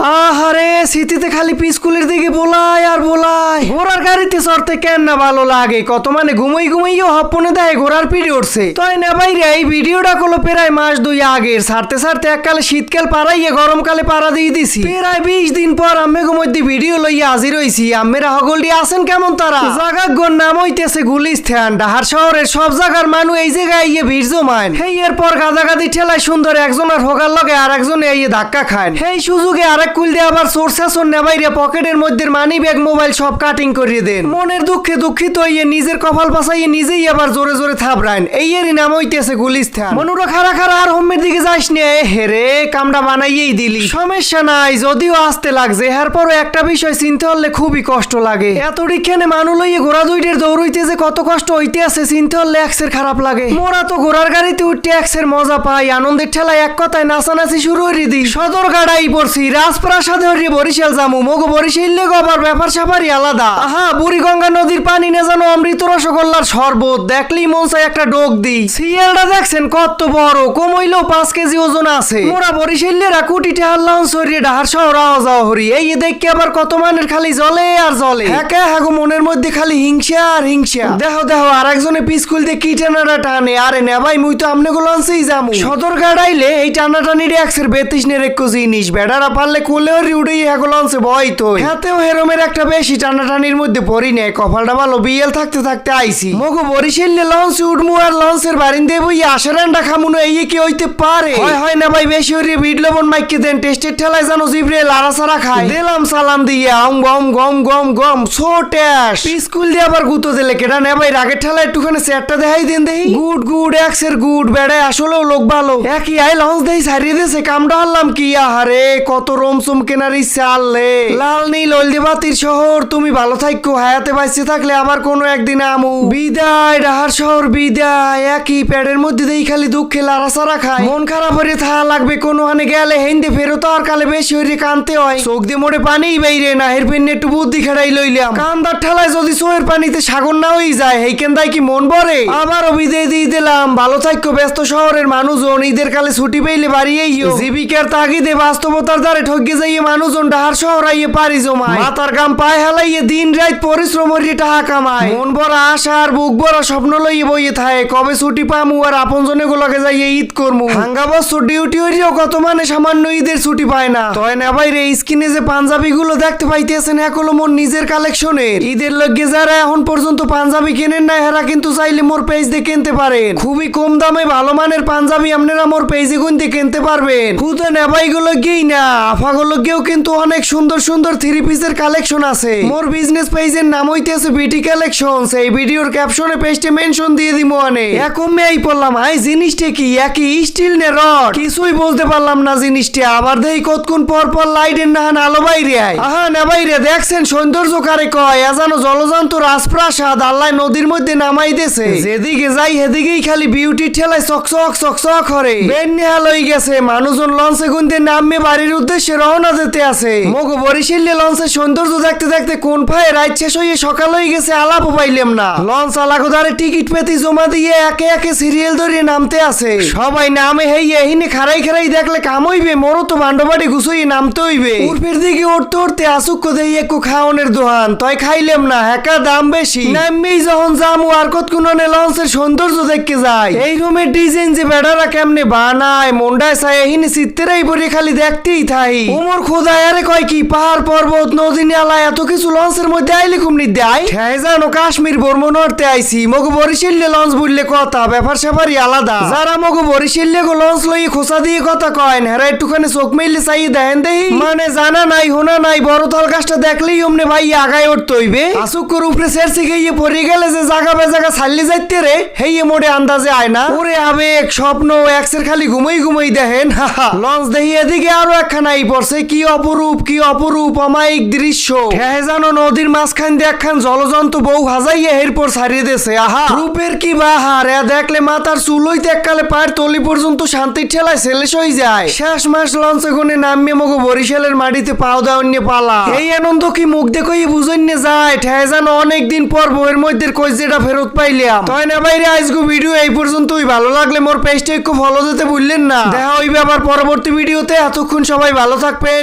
Ah! আহারে স্মৃতিতে খালি স্কুলের দিকে বোলাই আর বোলাই। ঘোড়ার গাড়িতে চড়তে কেন না ভালো লাগে? কত মানে ঘুমাই ঘুমাইও হপনে দেয়, ঘোড়ার পিড়ে উঠছে। তাই না বাইরে, এই ভিডিওটা করল প্রায় মাস দুই আগের। সারতে সারতে এককালে শীতকাল পাড়াইয়ে গরমকালে পাড়া দিয়ে দিছি। প্রায় বিশ দিন পর আমি মধ্যে ভিডিও লইয়া হাজির হইছি। আমেরা হগলটি আছেন কেমন তারা? জাগা নাম হইতেছে গুলিস্থান। ডাহার শহরের সব জায়গার মানুষ এই জায়গায় ইয়ে ভিড় জমায়। হেই, এরপর গাদাগাদি ঠেলায় সুন্দর একজনের হোগার লগে আর একজনে এই ধাক্কা খায়। সেই সুযোগে আরেক কুল দিয়ে আবার সোর্স শাসন নেবাইরে পকেটের মধ্যে মানি ব্যাগ মোবাইল সব কাটিং করিয়ে দেন। মনের দুঃখে দুঃখিত হইয়ে নিজের কপাল পাশাইয়ে নিজেই আবার জোরে জোরে থাবড়াইন এই এরই নাম হইতেছে গুলিস্থান মনুরা খারা খারা আর হোমের দিকে যাস নে। হেরে কামটা বানাইয়েই দিলি। সমস্যা নাই, যদিও আসতে লাগছে পরও একটা বিষয় চিনতে হলে খুবই কষ্ট লাগে। এত রিক্ষানে মানুষ লইয়ে ঘোড়া দুইটের দৌড়ইতে যে কত কষ্ট হইতে আছে, চিনতে হলে এক্সের খারাপ লাগে। মোরা তো ঘোড়ার গাড়িতে উঠতে এক্সের মজা পাই, আনন্দের ঠেলায় এক কথায় নাচানাচি শুরু হয়ে দি সদর গাড়াই পড়ছি, রাজপ্রাসাদে হরিয়ে বরিশাল জামু মগো বরিশাল লেগো আবার ব্যাপার সাপারি আলাদা। আহা, বুড়িগঙ্গা নদীর পানি না জানো অমৃত রসগোল্লার শরবত দেখলি মন একটা ডোক দি সিরিয়ালটা দেখছেন কত বড়, কমইলেও পাঁচ কেজি ওজন আছে। মোরা বরিশালেরা কুটিতে হাল্লাম সরিয়ে ডাহার শহর আওয়া যাওয়া হরি এই দেখকে আবার কত মানের খালি জলে আর জলে। হ্যাঁ হ্যাগো মনের মধ্যে খালি হিংসা আর হিংসা। দেখো দেখো আর একজনে পিসকুল দিয়ে কি টানাটা টানে? আরে নে ভাই, মুই তো আমনে গুলো আনছেই যামু সদর গাড়াইলে এই টানাটানি রিয়াক্সের বেতিস নে রেক্কো জিনিস বেড়ারা পারলে কোলেও হ্যাগুলো আনছে ভয় তো হাতেও হেরমের একটা বেশি টানাটানির মধ্যে পড়ি নে কপালটা ভালো বিয়েল থাকতে থাকতে আইছি। মগো বরিশালে লঞ্চ উঠমু আর লঞ্চের বারিন্দে বই খামুনো এই কি হইতে পারে? হয় হয় না ভাই বেশি লবণ মাইকে দেন টেস্টের ঠেলায় জানো জিবরে খায়। দিলাম সালাম দিয়ে আম গম গম গম গম স্কুল দিয়ে আবার গুতো দিলে কেটা নে ভাই রাগের ঠেলা একটুখানি সেটটা দেখাই দেন দেই। গুড গুড এক্সের গুড বেড়ে আসলেও লোক ভালো। একই আই লঞ্চ দেই সারিয়ে দিয়েছে কামটা হারলাম কি আহারে কত রমসুম কেনার ইচ্ছা আনলে লাল নীল হলদিবাতির শহর তুমি ভালো থাকো হায়াতে বাইসে থাকলে আবার কোনো একদিন আমু। বিদায় ডাহার শহর বিদায় একই প্যাডের মধ্যে দেই খালি দুঃখে লারা সারা খায়। মন খারাপ হয়ে থাকা লাগবে কোনো হানে গেলে হেন্দে ফেরত আর কালে বেশি হইরে কানতে হয়। চোখ দিয়ে মোড়ে পানিই বাইরে না হের পেন একটু বুদ্ধি খেড়াই লইলাম। কান্দার ঠেলায় যদি চোখের পানিতে সাগর না হয়ে যায় হেই কেন্দায় কি মন ভরে? আবারও বিদায় দিয়ে দিলাম ভালো থাকো ব্যস্ত শহরের মানুষজন ঈদের কালে ছুটি পেইলে বাড়িয়েই জীবিকার তাগিদে বাস্তবতার দ্বারে ঠকে যাইয়ে মানুষজন ডাহার শহর আইয়ে পারি জমায়। মাথার গাম পায়ে হেলাইয়ে দিন রাত পরিশ্রম টাকা কামায়। মন ভরা আশা আর বুক ভরা স্বপ্ন লইয়ে বইয়ে থাকে কবে ছুটি পামু আর আপন জনে গুলোকে যাইয়ে ঈদ করমু। হাঙ্গা বছর ডিউটি কত মানে সামান্য ঈদের ছুটি পায় না। তয় না বাইরে স্কিনে যে পাঞ্জাবি গুলো দেখতে পাইতেছেন এগুলো মোর নিজের কালেকশনের। ঈদের লগে যারা এখন পর্যন্ত পাঞ্জাবি কেনেন না হেরা কিন্তু চাইলে মোর পেজ দিয়ে কিনতে পারেন। খুবই কম দামে ভালো মানের পাঞ্জাবি আপনারা মোর পেজে গুনতে কিনতে পারবেন। খুদে নেবাই গুলো গিয়েই না আফা গুলো গিয়েও কিন্তু অনেক সুন্দর সুন্দর থ্রি পিসের কালেকশন আছে। মোর বিজনেস পেজের নাম হইতেছে বিটি কালেকশন এই ভিডিওর ক্যাপশনে পেজটে মেনশন দিয়ে দিব অনে। এখন এই পড়লাম, আই, জিনিসটা কি? একই স্টিল নে রড কিছুই বলতে পারলাম না জিনিসটা। আবার দেই কতক্ষণ পর পর লাইটের নাহান আলো বাইরে আয়। আহা, না বাইরে, দেখছেন সৌন্দর্য কারে কয়? এজানো জলজন্ত রাজপ্রাসাদ, আল্লাহ নদীর মধ্যে নামাই দেছে যেদিকে যাই, সেদিকেই খালি বিউটি ঠেলায় চকচক চকচক করে। বেন নেহা লই গেছে। মানুষজন লঞ্চে গুনতে নামে বাড়ির উদ্দেশ্যে রওনা দিতে আছে। মগো বরিশালে লঞ্চের সৌন্দর্য দেখতে দেখতে কোন ফায়ে রাত শেষ হয়ে সকাল হয়ে গেছে আলাপও পাইলাম না। লঞ্চ আলাগোদারে টিকিট পেতে জমা দিয়ে একে একে সিরিয়াল ধরিয়ে নামতে আছে। সবাই নামে হেই এহিনে খারাই খারাই দেখলে কাম হইবে মোরও তো ভান্ডবাড়ি গুছুই নামতে হইবে। উর্ফের দিকে উঠতে উঠতে আসুক কোথায় একটু খাওয়ানোর দোহান, তয় খাইলাম না, একা দাম বেশি। নামবেই যখন যামু, আর কতক্ষণে লঞ্চের সৌন্দর্য দেখতে যায় এই রুমের ডিজাইন যে বেড়ারা কেমনে বানায়, মন্ডায় চাই এহিনে চিত্তেরাই পরে খালি দেখতেই থাই। উমর আরে কয় কি পাহাড় পর্বত নদী নালা এত কিছু লঞ্চের মধ্যে আইলে কুমনি দেয় ঠেয় জানো কাশ্মীর ভ্রমণ করতে আইছি। মগু বরিশালে লঞ্চ বুঝলে কথা ব্যাপার স্যাপারই আলাদা। যারা মগু বরিশালে গো লঞ্চ লই খোসা দিয়ে কথা কয় হেরা একটুখানি চোখ মেললে চাই দেখেন দেহি মানে জানা নাই হোনা নাই বড় তল গাছটা দেখলেই অমনে ভাই আগায় উঠতে হইবে। আসুকর উপরে সের শিখে গিয়ে পড়ে গেলে যে জায়গা বে জায়গা ছাড়লে যাইতে রে হেই মোড়ে আন্দাজে আয় না। ওরে আবেগ স্বপ্ন এক্সের খালি ঘুমাই ঘুমাই দেখেন লঞ্চ দেখি এদিকে আরও একখানা পড়ছে কি অপরূপ, কি অপরূপ, অমায়িক দৃশ্য। ঠেহে জানো নদীর মাঝখান দিয়ে একখান জলজন্ত বউ হাজাইয়া এরপর ছাড়িয়ে দেছে আহা! রূপের কি বাহার? এ দেখলে মাথার চুলইতে এককালে পায়ের তলি পর্যন্ত শান্তির ঠেলায় ছেলেস হয়ে যায়। শেষ মাস লঞ্চে গুনে নামিয়ে মগো বরিশালের মাটিতে পাও দেওয়ার নিয়ে পালা। এই আনন্দ কি মুখ দেখই বুঝেন নে যায়? ঠেহে জানো অনেকদিন পর বউয়ের মধ্যে কইজেটা ফেরত পাইলাম। তাই না বাইরে, আজগো ভিডিও এই পর্যন্তই। ভালো লাগলে মোর পেজটা একটু ফলো দিতে ভুললেন না। দেখা হইবে আবার পরবর্তী ভিডিওতে। এতক্ষণ সবাই ভালো থাকবেন